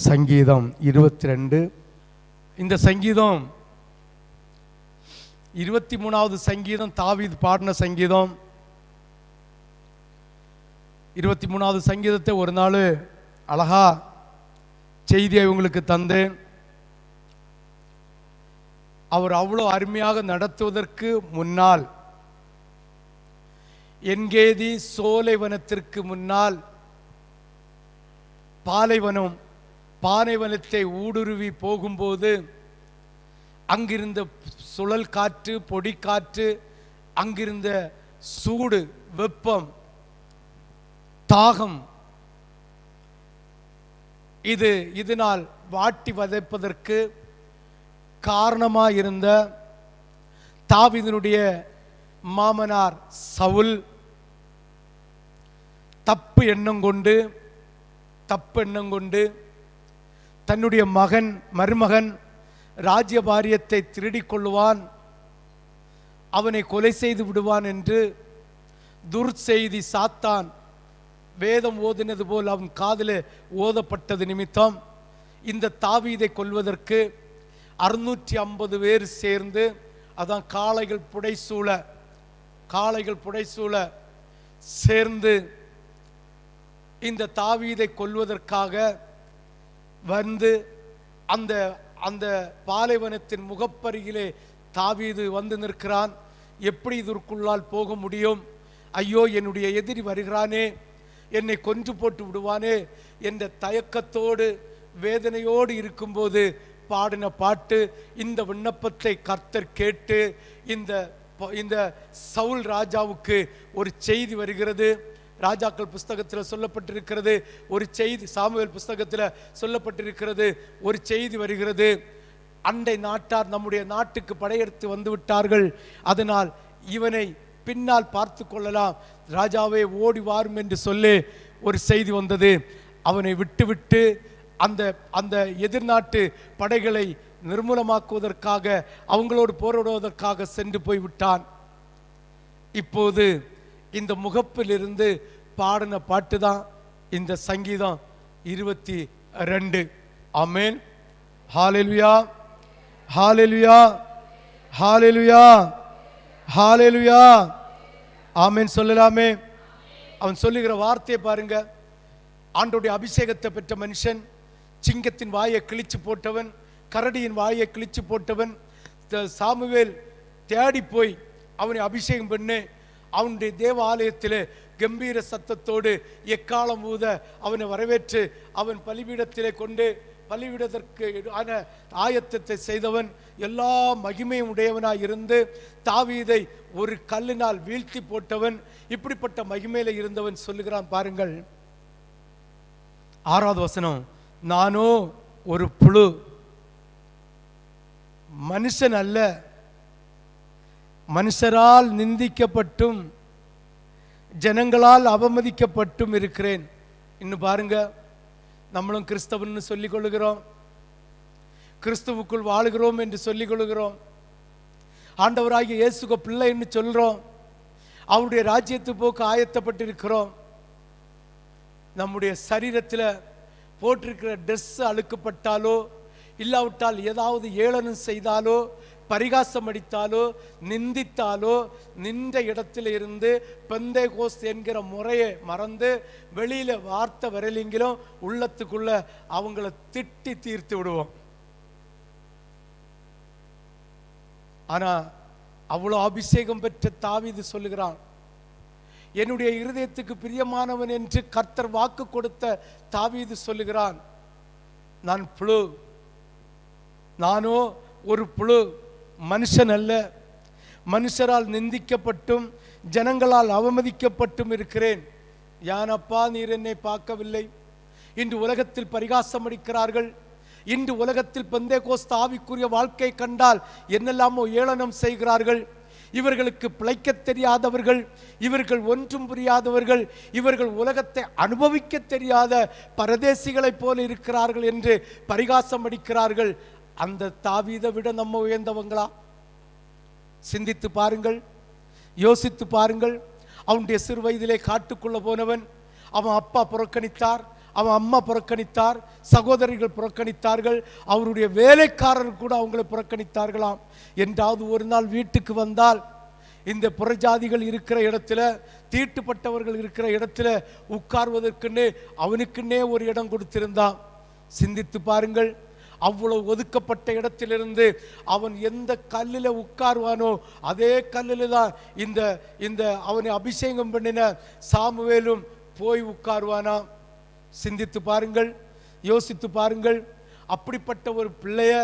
சங்கீதம் இருபத்தி ரெண்டு இந்த சங்கீதம் இருபத்தி மூணாவது சங்கீதம் தாவீது பாடின சங்கீதம். இருபத்தி மூணாவது சங்கீதத்தை ஒரு நாள் அழகா செய்தியை உங்களுக்கு தந்தேன். அவர் அவ்வளோ அருமையாக நடத்துவதற்கு முன்னால் என்கேதி சோலைவனத்திற்கு முன்னால் பாலைவனம் பானைவனத்தை ஊடுருவி போகும்போது அங்கிருந்த சுழல் காற்று பொடி காற்று அங்கிருந்த சூடு வெப்பம் தாகம். இது இதனால் வாட்டி வதைப்பதற்கு காரணமாயிருந்த தாவிதனுடைய மாமனார் சவுல் தப்பு எண்ணம் கொண்டு தப்பு எண்ணம் கொண்டு தன்னுடைய மகன் மருமகன் ராஜ்யபாரியத்தை திருடிக் கொள்ளுவான். அவனை கொலை செய்து விடுவான் என்று துர்செய்தி சாத்தான் வேதம் ஓதினது போல் அவன் காதில் ஓதப்பட்டது நிமித்தம். இந்த தாவீதை கொல்வதற்கு அறுநூற்றி ஐம்பது பேர் சேர்ந்து அதான் காளைகள் புடைசூழ காளைகள் புடைசூழ சேர்ந்து இந்த தாவீதை கொல்வதற்காக வந்து அந்த அந்த பாலைவனத்தின் முகப்பருகிலே தாவீது வந்து நிற்கிறான். எப்படி இதற்குள்ளால் போக முடியும்? ஐயோ என்னுடைய எதிரி வருகிறானே என்னை கொன்று போட்டு விடுவானே என்ற தயக்கத்தோடு வேதனையோடு இருக்கும்போது பாடின பாட்டு இந்த விண்ணப்பத்தை கர்த்தர் கேட்டு இந்த இந்த சவுல் ராஜாவுக்கு ஒரு செய்தி வருகிறது. ராஜாக்கள் புஸ்தகத்தில் சொல்லப்பட்டிருக்கிறது ஒரு செய்தி சாமுவேல் புஸ்தகத்தில் சொல்லப்பட்டிருக்கிறது ஒரு செய்தி வருகிறது. அண்டை நாட்டார் நம்முடைய நாட்டுக்கு படையெடுத்து வந்து விட்டார்கள். அதனால் இவனை பின்னால் பார்த்து கொள்ளலாம். ராஜாவே ஓடி வாரும் என்று சொல்லி ஒரு செய்தி வந்தது. அவனை விட்டுவிட்டு அந்த அந்த எதிர்நாட்டு படைகளை நிர்மூலமாக்குவதற்காக அவங்களோடு போராடுவதற்காக சென்று போய் விட்டான் இப்போது இந்த முகப்பிலிருந்து பாடின பாட்டு தான் இந்த சங்கீதம் இருபத்தி ரெண்டு. Amen hallelujah hallelujah hallelujah hallelujah amen சொல்லலாமே. அவன் சொல்லுகிற வார்த்தையை பாருங்க. ஆண்டோடைய அபிஷேகத்தை பெற்ற மனுஷன் சிங்கத்தின் வாயை கிழிச்சு போட்டவன் கரடியின் வாயை கிழிச்சு போட்டவன் த- சாமுவேல் தேடி போய் அவனை அபிஷேகம் பண்ணு. அவனுடைய தேவாலயத்தில் கம்பீர சத்தத்தோடு எக்காலம் ஊத அவனை வரவேற்று அவன் பலிபீடத்திலே கொண்டு பலிவிடதற்கு ஆன ஆயத்தத்தை செய்தவன் எல்லா மகிமையும் உடையவனாய் இருந்து தாவீதை ஒரு கல்லினால் வீழ்த்தி போட்டவன் இப்படிப்பட்ட மகிமையில இருந்தவன் சொல்லுகிறான் பாருங்கள். ஆறாவது வசனம் நானோ ஒரு புழு மனுஷன் அல்ல மனுஷரால் நிந்திக்கப்பட்டும் ஜனங்களால் அவமதிக்கப்பட்டும் இருக்கிறேன். இன்னும் பாருங்க நம்மளும் கிறிஸ்தவன்னு சொல்லிக் கொள்ளுகிறோம் கிறிஸ்துவுக்குள் வாழுகிறோம் என்று சொல்லிக் கொள்ளுகிறோம் ஆண்டவராகிய இயேசுக பிள்ளைன்னு சொல்கிறோம் அவருடைய ராஜ்யத்து போக்கு ஆயத்தப்பட்டிருக்கிறோம். நம்முடைய சரீரத்தில் போட்டிருக்கிற ட்ரெஸ் அழுக்கப்பட்டாலோ இல்லாவிட்டால் ஏதாவது ஏளனம் செய்தாலோ பரிகாசம் அடித்தாலோ நிந்தித்தாலோ நின்ற இடத்துல இருந்து பெந்தை கோஸ் என்கிற முறையை மறந்து வெளியில வார்த்தை வரலிங்கிலும் உள்ளத்துக்குள்ள அவங்கள திட்டி தீர்த்து விடுவோம். ஆனா அவ்வளோ அபிஷேகம் பெற்ற தாவீது சொல்லுகிறான் என்னுடைய இருதயத்துக்கு பிரியமானவன் என்று கர்த்தர் வாக்கு கொடுத்த தாவீது சொல்லுகிறான் நான் புழு நானோ ஒரு புழு மனுஷன் அல்ல மனுஷரால் நிந்திக்கப்பட்டும் ஜனங்களால் அவமதிக்கப்பட்டும் இருக்கிறேன். யானப்பா நீர் என்னை பார்க்கவில்லை. இன்று உலகத்தில் பரிகாசம் அடிக்கிறார்கள். இன்று உலகத்தில் பந்தே கோஸ்த ஆவிக்குரிய வாழ்க்கை கண்டால் என்னெல்லாமோ ஏளனம் செய்கிறார்கள். இவர்களுக்கு பிழைக்க தெரியாதவர்கள் இவர்கள் ஒன்றும் புரியாதவர்கள் இவர்கள் உலகத்தை அனுபவிக்க தெரியாத பரதேசிகளைப் போல இருக்கிறார்கள் என்று பரிகாசம் அடிக்கிறார்கள். அந்த தாவீதை விட நம்ம உயர்ந்தவங்களா? சிந்தித்து பாருங்கள் யோசித்து பாருங்கள். அவனுடைய சிறு வயதிலே காட்டுக்குள்ள போனவன் அவன் அப்பா புறக்கணித்தார் அவன் அம்மா புறக்கணித்தார் சகோதரிகள் புறக்கணித்தார்கள் அவருடைய வேலைக்காரர் கூட அவங்களை புறக்கணித்தார்களாம். என்றாவது ஒரு நாள் வீட்டுக்கு வந்தால் இந்த புறஜாதிகள் இருக்கிற இடத்துல தீட்டுப்பட்டவர்கள் இருக்கிற இடத்துல உட்கார்வதற்குன்னே அவனுக்குன்னே ஒரு இடம் கொடுத்திருந்தான். சிந்தித்து பாருங்கள் அவ்வளவு ஒதுக்கப்பட்ட இடத்திலிருந்து அவன் எந்த கல்லில் உட்காருவானோ அதே கல்லில் தான் இந்த இந்த அவனை அபிஷேகம் பண்ணின சாமுவேலும் போய் உட்காருவானாம். சிந்தித்து பாருங்கள் யோசித்து பாருங்கள். அப்படிப்பட்ட ஒரு பிள்ளைய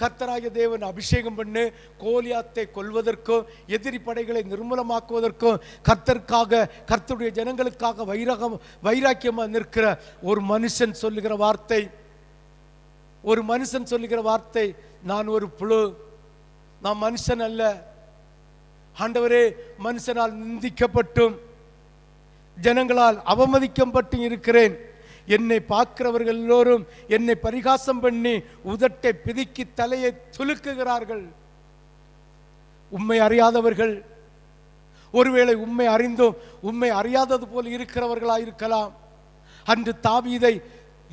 கர்த்தராகிய தேவன் அபிஷேகம் பண்ணு கோலியாத்தை கொல்வதற்கும் எதிரி படைகளை நிர்மூலமாக்குவதற்கும் கர்த்தருக்காக கர்த்தருடைய ஜனங்களுக்காக வைரகம் வைராக்கியமாக நிற்கிற ஒரு மனுஷன் சொல்லுகிற வார்த்தை. ஒரு மனுஷன் சொல்லுகிற வார்த்தை நான் ஒரு புழு நான் மனுஷன் அல்ல. ஆண்டவரே மனுஷனால் நிந்திக்கப்பட்டும். ஜனங்களால் அவமதிக்கப்பட்டும் இருக்கிறேன். என்னை பார்க்கிறவர்கள் எல்லோரும் என்னை பரிகாசம் பண்ணி உதட்டை பிதுக்கி தலையை துலுக்குகிறார்கள். உண்மை அறியாதவர்கள் ஒருவேளை உண்மை அறிந்தும் உண்மை அறியாதது போல் இருக்கிறவர்களாக இருக்கலாம் அன்று தாவீதை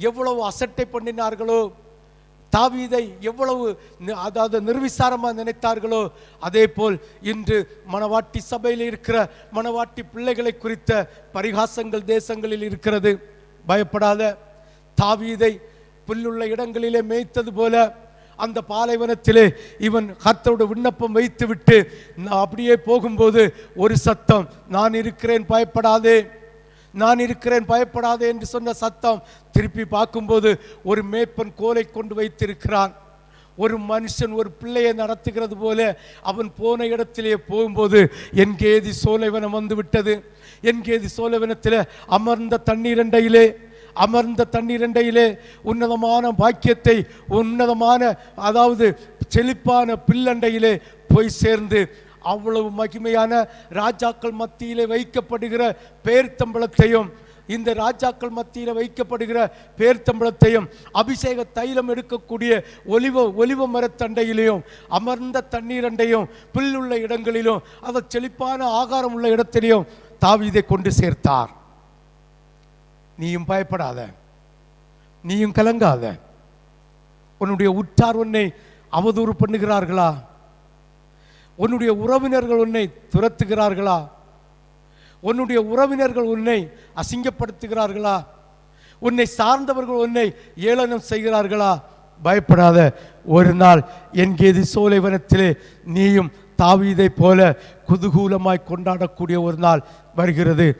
எவ்வளவு அசட்டை பண்ணினார்களோ தாவீதை எவ்வளவு அதாவது நிர்விசாரமாக நினைத்தார்களோ அதே போல் இன்று மணவாட்டி சபையில் இருக்கிற மணவாட்டி பிள்ளைகளை குறித்த பரிகாசங்கள் தேசங்களில் இருக்கிறது. பயப்படாத தாவீதை புல்லுள்ள இடங்களிலே மேய்த்தது போல அந்த பாலைவனத்திலே இவன் கர்த்தரோட விண்ணப்பம் வைத்துவிட்டு நான் அப்படியே போகும்போது ஒரு சத்தம் நான் இருக்கிறேன் பயப்படாதே. நான் இருக்கிறேன் பயப்படாதே என்று சொன்ன சத்தம் திருப்பி பார்க்கும்போது ஒரு மேப்பன் கோலை கொண்டு வைத்திருக்கிறான். ஒரு மனுஷன் ஒரு பிள்ளையை நடத்துகிறது போல அவன் போன இடத்திலே போகும்போது என் கேதி சோலைவனம் வந்து விட்டது என் கேதி சோலைவனத்தில் அமர்ந்த தண்ணீரண்டையிலே அமர்ந்த தண்ணீரண்டையிலே உன்னதமான பாக்கியத்தை உன்னதமான அதாவது செழிப்பான பில்லண்டையிலே போய் சேர்ந்து அவ்வளவு மகிமையான ராஜாக்கள் மத்தியிலே வைக்கப்படுகிற பேர்த்தம்பளத்தையும் இந்த ராஜாக்கள் மத்தியில் வைக்கப்படுகிற பேர்த்தம்பளத்தையும் அபிஷேக தைலம் எடுக்கக்கூடிய ஒலிவ ஒலிவ மரத்தண்டையிலையும் அமர்ந்த தண்ணீரண்டையும் புல்லுள்ள இடங்களிலும் அதை செழிப்பான ஆகாரம் உள்ள இடத்திலையும் தாவிதை கொண்டு சேர்த்தார். நீயும் பயப்படாத. நீயும் கலங்காத. உன்னுடைய உற்றார் உன்னை அவதூறு பண்ணுகிறார்களா? உன்னுடைய உறவினர்கள் உன்னை துரத்துகிறார்களா? உன்னுடைய உறவினர்கள் உன்னை அசிங்கப்படுத்துகிறார்களா? உன்னை சார்ந்தவர்கள் உன்னை ஏளனம் செய்கிறார்களா? பயப்படாத ஒரு நாள் என் கேதி சோலைவனத்திலே நீயும் தாவீதை போல குதூகூலமாய் கொண்டாடக்கூடிய ஒரு நாள் வருகிறது.